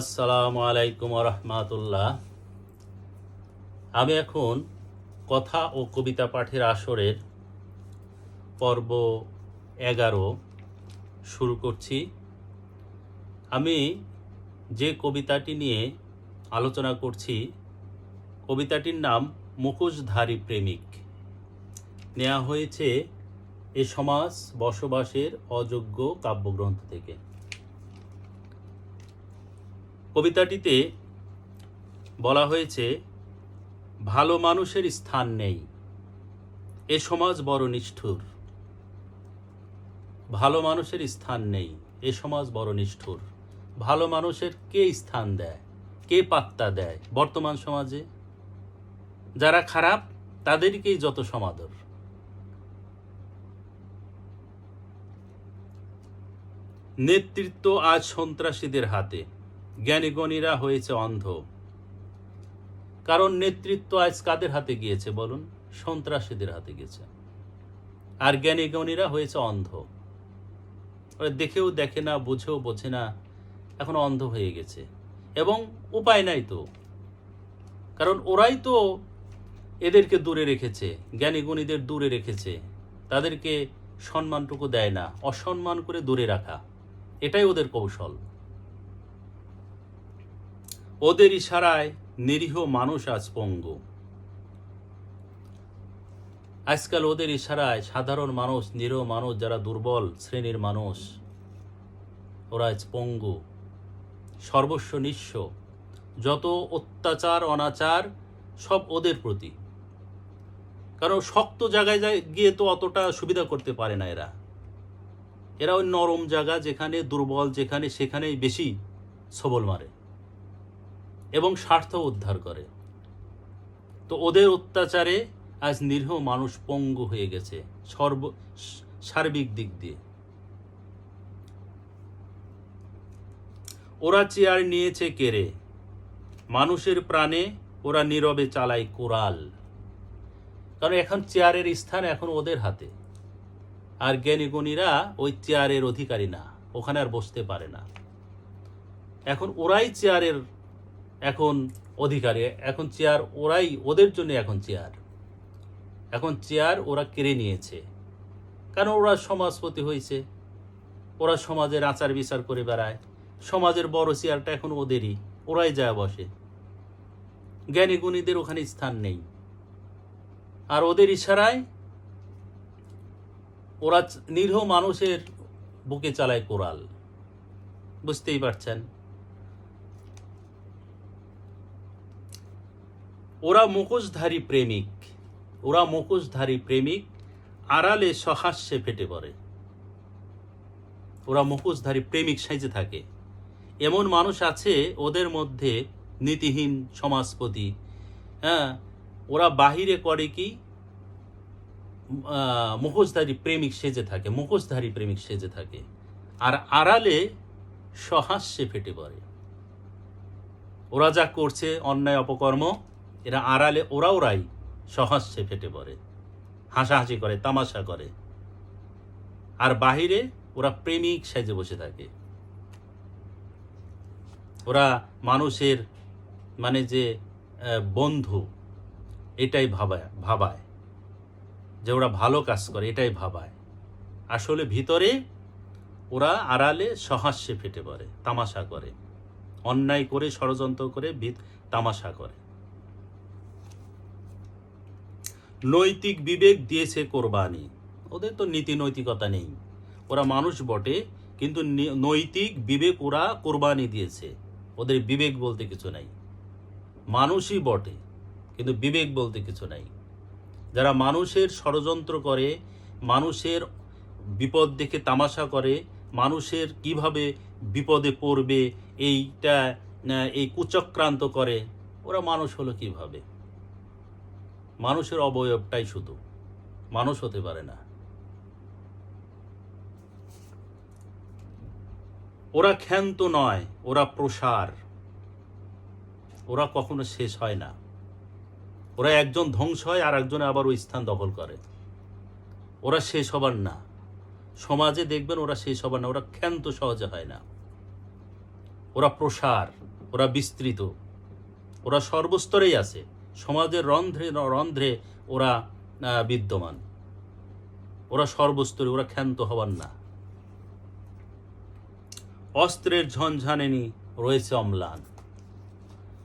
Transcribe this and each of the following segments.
আসসালামু আলাইকুম রহমাতুল্লাহ। আমি এখন কথা ও কবিতা পাঠের আসরের পর্ব এগারো শুরু করছি। আমি যে কবিতাটি নিয়ে আলোচনা করছি, কবিতাটির নাম মুখোশধারী প্রেমিক। নেওয়া হয়েছে এ সমাজ বসবাসের অযোগ্য কাব্যগ্রন্থ থেকে। কবিতাটিতে বলা হয়েছে, ভালো মানুষের স্থান নেই, এ সমাজ বড় নিষ্ঠুর। ভালো মানুষের স্থান নেই, এ সমাজ বড় নিষ্ঠুর। ভালো মানুষের কে স্থান দেয়, কে পাত্তা দেয় বর্তমান সমাজে? যারা খারাপ, তাদেরকেই যত সমাদর। নেতৃত্ব আজ সন্ত্রাসীদের হাতে। জ্ঞানীগণীরা হয়েছে অন্ধ। কারণ নেতৃত্ব আজ কাদের হাতে গিয়েছে বলুন? সন্ত্রাসীদের হাতে গিয়েছে। আর জ্ঞানীগণীরা হয়েছে অন্ধ। ওরা দেখেও দেখে না, বুঝেও বোঝে না, এখন অন্ধ হয়ে গেছে। এবং উপায় নাই তো। কারণ ওরাই তো এদেরকে দূরে রেখেছে, জ্ঞানীগুণীদের দূরে রেখেছে। তাদেরকে সম্মানটুকু দেয় না, অসম্মান করে দূরে রাখা। এটাই ওদের কৌশল। ওদের ইশারায় নিরীহ মানুষ আজ পঙ্গু। আজকাল ওদের ইশারায় সাধারণ মানুষ, নিরীহ মানুষ যারা দুর্বল শ্রেণির মানুষ, ওরা আজ পঙ্গু। সর্বস্ব নিঃস্ব। যত অত্যাচার, অনাচার, সব ওদের প্রতি। কারণ শক্ত জায়গায় গিয়ে তো অতটা সুবিধা করতে পারে না এরা। এরা ওই নরম জায়গা যেখানে দুর্বল, যেখানে সেখানেই বেশি সবল মারে। এবং স্বার্থ উদ্ধার করে। তো ওদের অত্যাচারে আজ নিরীহ মানুষ পঙ্গু হয়ে গেছে সর্ব সার্বিক দিক দিয়ে। ওরা চেয়ার নিয়েছে কেড়ে। মানুষের প্রাণে ওরা নীরবে চালায় কোরাল। কারণ এখন চেয়ারের স্থান এখন ওদের হাতে। আর জ্ঞানীগুণীরা ওই চেয়ারের অধিকারী না, ওখানে আর বসতে পারে না। এখন ওরাই চেয়ারের এখন অধিকারে, এখন চেয়ার ওরাই ওদের জন্য এখন চেয়ার। এখন চেয়ার ওরা কেড়ে নিয়েছে। কারণ ওরা সমাজপতি হয়েছে। ওরা সমাজের আচার বিচার করে বেড়ায়। সমাজের বড় চেয়ারটা এখন ওদেরই, ওরাই যায় বসে। জ্ঞানী গুণীদের ওখানে স্থান নেই। আর ওদের ইশারায় ওরা নিরীহ মানুষের বুকে চালায় কোরাল। বুঝতেই পারছেন? ওরা মুখোশধারী প্রেমিক। ওরা মুখোশধারী প্রেমিক, আড়ালে সহাস্যে ফেটে পড়ে। ওরা মুখোশধারী প্রেমিক সাইজে থাকে। এমন মানুষ আছে ওদের মধ্যে নীতিহীন সমাজপতি। হ্যাঁ ওরা বাহিরে করে কি? মুখোশধারী প্রেমিক সেজে থাকে, মুখোশধারী প্রেমিক সেজে থাকে। আর আড়ালে সহাস্যে ফেটে পড়ে। ওরা যা করছে, অন্যায়, অপকর্ম এরা আড়ালে ওরা ওরাই সহাস্যে ফেটে পড়ে, হাসাহাসি করে, তামাশা করে। আর বাহিরে ওরা প্রেমিক সেজে বসে থাকে। ওরা মানুষের মানে যে বন্ধু, এটাই ভাবায় ভাবায়। যে ওরা ভালো কাজ করে, এটাই ভাবায়। আসলে ভিতরে ওরা আড়ালে সহাস্যে ফেটে পড়ে, তামাশা করে। অন্যায় করে, ষড়যন্ত্র করে, ভিত, তামাশা করে। নৈতিক বিবেক দিয়েছে কোরবানি। ওদের তো নীতি নৈতিকতা নেই। ওরা মানুষ বটে, কিন্তু নৈতিক বিবেক ওরা কোরবানি দিয়েছে। ওদের বিবেক বলতে কিছু নাই। মানুষই বটে, কিন্তু বিবেক বলতে কিছু নাই। যারা মানুষের ষড়যন্ত্র করে, মানুষের বিপদ দেখে তামাশা করে, মানুষের কীভাবে বিপদে পড়বে, এইটা এই কুচক্রান্ত করে, ওরা মানুষ হলো কীভাবে? মানুষের অবয়বটাই শুধু। মানুষ হতে পারে না। ওরা ক্ষান্ত নয়, ওরা প্রসার। ওরা কখনো শেষ হয় না। ওরা একজন ধ্বংস হয়, আর একজনে আবার ওই স্থান দখল করে। ওরা শেষ হবার না। সমাজে দেখবেন ওরা শেষ হবার না, ওরা ক্ষান্ত সহজে হয় না। ওরা প্রসার, ওরা বিস্তৃত। ওরা সর্বস্তরেই আছে। সমাজের রন্ধ্রে রন্ধ্রে ওরা বিদ্যমান। ওরা সর্বস্তরে, ওরা ক্ষান্ত হবার না। অস্ত্রের ঝনঝানেনি রয়েছে অম্লান।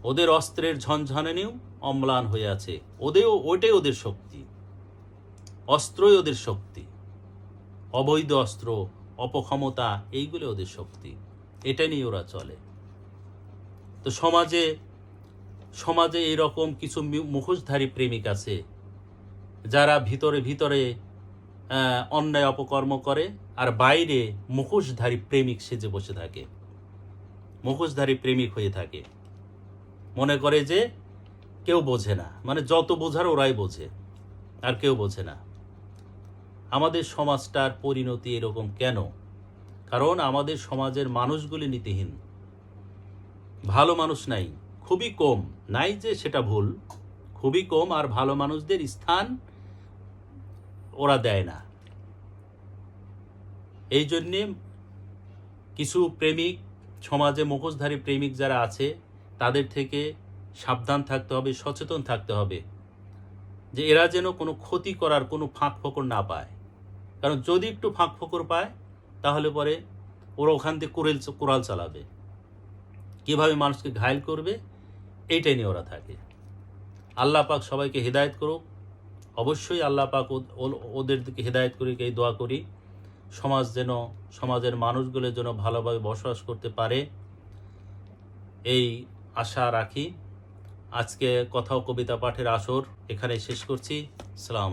ওদের অস্ত্রের ঝনঝানেনিও অম্লান হয়ে আছে। ওদেরও ওটাই ওদের শক্তি। অস্ত্রই ওদের শক্তি। অবৈধ অস্ত্র, অপক্ষমতা এইগুলো ওদের শক্তি। এটা নিয়ে ওরা চলে। তো সমাজে সমাজে এরকম কিছু মুখোশধারী প্রেমিক আছে, যারা ভিতরে ভিতরে অন্যায় অপকর্ম করে, আর বাইরে মুখোশধারী প্রেমিক সেজে বসে থাকে, মুখোশধারী প্রেমিক হয়ে থাকে। মনে করে যে কেউ বোঝে না মানে যত বোঝার ওরাই বোঝে, আর কেউ বোঝে না। আমাদের সমাজটার পরিণতি এরকম কেন? কারণ আমাদের সমাজের মানুষগুলি নীতিহীন। ভালো মানুষ নাই খুবই কম। নাই যে সেটা ভুল। খুবই কম আর ভালো মানুষদের স্থান ওরা দেয় না। এই জন্যে কিছু প্রেমিক, সমাজে মুখোশধারী প্রেমিক যারা আছে, তাদের থেকে সাবধান থাকতে হবে, সচেতন থাকতে হবে যে এরা যেন কোনো ক্ষতি করার কোনো ফাঁক ফোকর না পায়। কারণ যদি একটু ফাঁক ফোকর পায়, তাহলে পরে ওরা ওখান থেকে কোরেল কোরাল চালাবে। কীভাবে মানুষকে ঘায়ল করবে এইটাই নিয়ে ওরা থাকে। আল্লাহ পাক সবাইকে হিদায়ত করুক। অবশ্যই আল্লাহ পাক ওদের দিকে হিদায়ত করি, এই দোয়া করি। সমাজ যেন, সমাজের মানুষগুলো যেন ভালোভাবে বসবাস করতে পারে, এই আশা রাখি। আজকে কথা কবিতা পাঠের আসর এখানে শেষ করছি। সালাম